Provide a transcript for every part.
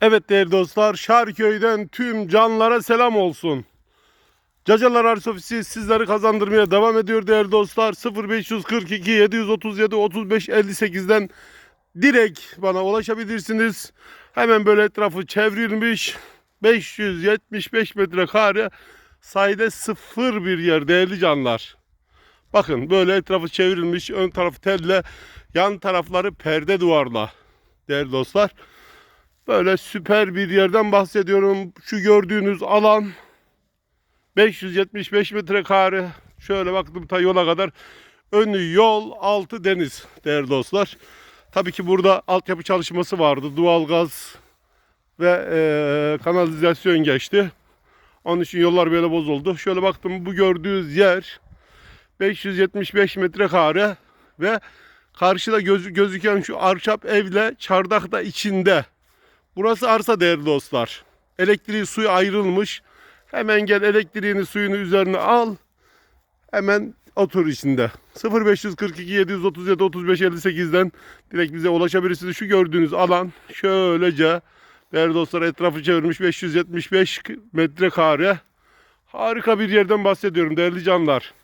Evet değerli dostlar, Şarköy'den tüm canlara selam olsun. Cacalar Arsa Ofisi sizleri kazandırmaya devam ediyor değerli dostlar. 0542 737 35 58'den direkt bana ulaşabilirsiniz. Hemen böyle etrafı çevrilmiş 575 metrekare sayede sıfır bir yer değerli canlar. Bakın böyle etrafı çevrilmiş ön tarafı telle yan tarafları perde duvarla değerli dostlar. Böyle süper bir yerden bahsediyorum. Şu gördüğünüz alan 575 metrekare. Şöyle baktım ta yola kadar. Önü yol, altı deniz değerli dostlar. Tabii ki burada altyapı çalışması vardı. Doğalgaz ve eee, kanalizasyon geçti. Onun için yollar böyle bozuldu. Şöyle baktım bu gördüğünüz yer 575 metrekare ve karşıda gözü, gözüken şu arşap evle çardak da içinde. Burası arsa değerli dostlar. Elektriği suyu ayrılmış. Hemen gel elektriğini suyunu üzerine al. Hemen otur içinde. 0542 737 35 58'den direkt bize ulaşabilirsiniz. Şu gördüğünüz alan şöylece değerli dostlar etrafı çevirmiş 575 metrekare. Harika bir yerden bahsediyorum değerli canlar.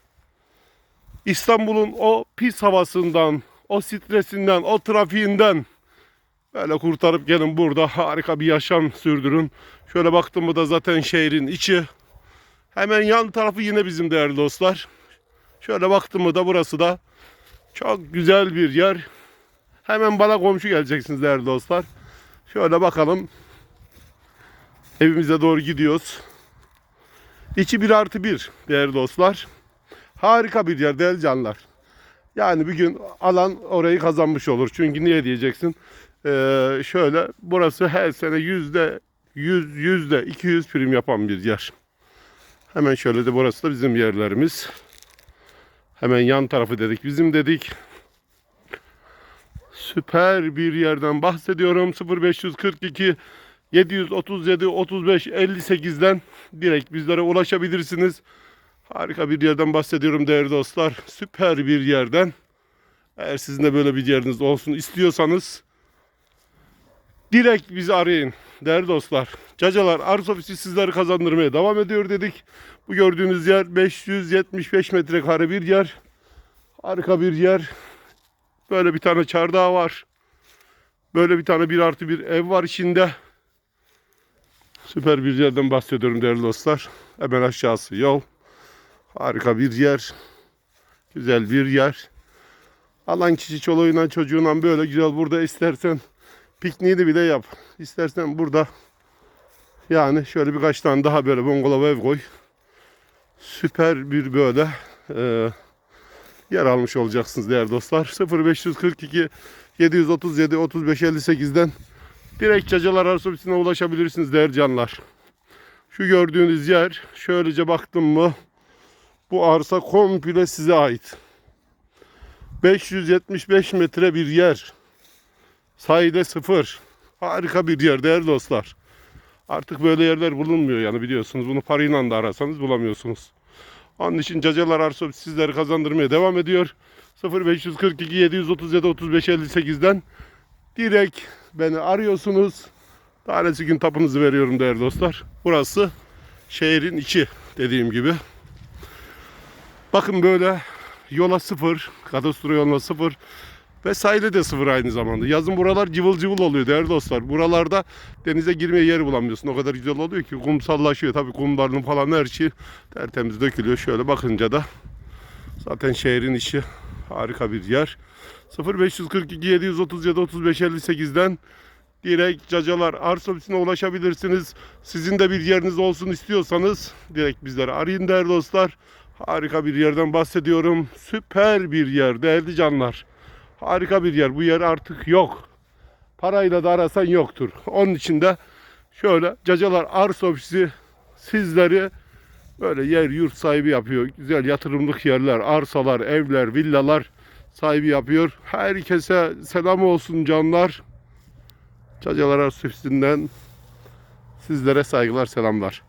İstanbul'un o pis havasından, o stresinden, o trafiğinden Böyle kurtarıp gelin burada harika bir yaşam sürdürün. Şöyle baktım mı da zaten şehrin içi. Hemen yan tarafı yine bizim değerli dostlar. Şöyle baktım mı da burası da çok güzel bir yer. Hemen bana komşu geleceksiniz değerli dostlar. Şöyle bakalım. Evimize doğru gidiyoruz. İçi bir artı bir değerli dostlar. Harika bir yer değerli canlar. Yani bir gün alan orayı kazanmış olur. Çünkü niye diyeceksin? Ee, şöyle burası her sene yüzde yüz yüzde 200 prim yapan bir yer. Hemen şöyle de burası da bizim yerlerimiz. Hemen yan tarafı dedik bizim dedik. Süper bir yerden bahsediyorum. 0542 737 35 58'den direkt bizlere ulaşabilirsiniz. Harika bir yerden bahsediyorum değerli dostlar. Süper bir yerden. Eğer sizin de böyle bir yeriniz olsun istiyorsanız direkt bizi arayın değerli dostlar. Cacalar Arsa Ofisi sizleri kazandırmaya devam ediyor dedik. Bu gördüğünüz yer 575 metrekare bir yer. Harika bir yer. Böyle bir tane çardağı var. Böyle bir tane bir artı bir ev var içinde. Süper bir yerden bahsediyorum değerli dostlar. Hemen aşağısı yol. Harika bir yer. Güzel bir yer. Alan kişi çoluğuyla çocuğuyla böyle güzel burada istersen pikniğini bile yap. İstersen burada yani şöyle birkaç tane daha böyle bungalov ev koy. Süper bir böyle e, yer almış olacaksınız değerli dostlar. 0542 737 35 58'den direkt Cacalar Arsa Ofisi'ne ulaşabilirsiniz değerli canlar. Şu gördüğünüz yer şöylece baktım mı bu arsa komple size ait. 575 metre bir yer. Sayede sıfır. Harika bir yer değerli dostlar. Artık böyle yerler bulunmuyor yani biliyorsunuz. Bunu parayla da arasanız bulamıyorsunuz. Onun için Cacalar Arsa sizleri kazandırmaya devam ediyor. 0542 737 35 58'den direkt beni arıyorsunuz. Tanesi gün tapunuzu veriyorum değerli dostlar. Burası şehrin içi dediğim gibi. Bakın böyle yola sıfır, kadastro yoluna sıfır ve sahile de sıfır aynı zamanda. Yazın buralar cıvıl cıvıl oluyor değerli dostlar. Buralarda denize girmeye yer bulamıyorsun. O kadar güzel oluyor ki kumsallaşıyor. Tabii kumların falan her şey tertemiz dökülüyor. Şöyle bakınca da zaten şehrin içi harika bir yer. 0542 737 35 58'den direkt Cacalar Arsa Ofisi'ne ulaşabilirsiniz. Sizin de bir yeriniz olsun istiyorsanız direkt bizleri arayın değerli dostlar. Harika bir yerden bahsediyorum. Süper bir yer değerli canlar. Harika bir yer. Bu yer artık yok. Parayla da arasan yoktur. Onun için de şöyle Cacalar Arsa Ofisi sizleri böyle yer yurt sahibi yapıyor. Güzel yatırımlık yerler, arsalar, evler, villalar sahibi yapıyor. Herkese selam olsun canlar. Cacalar Arsa Ofisi'nden sizlere saygılar, selamlar.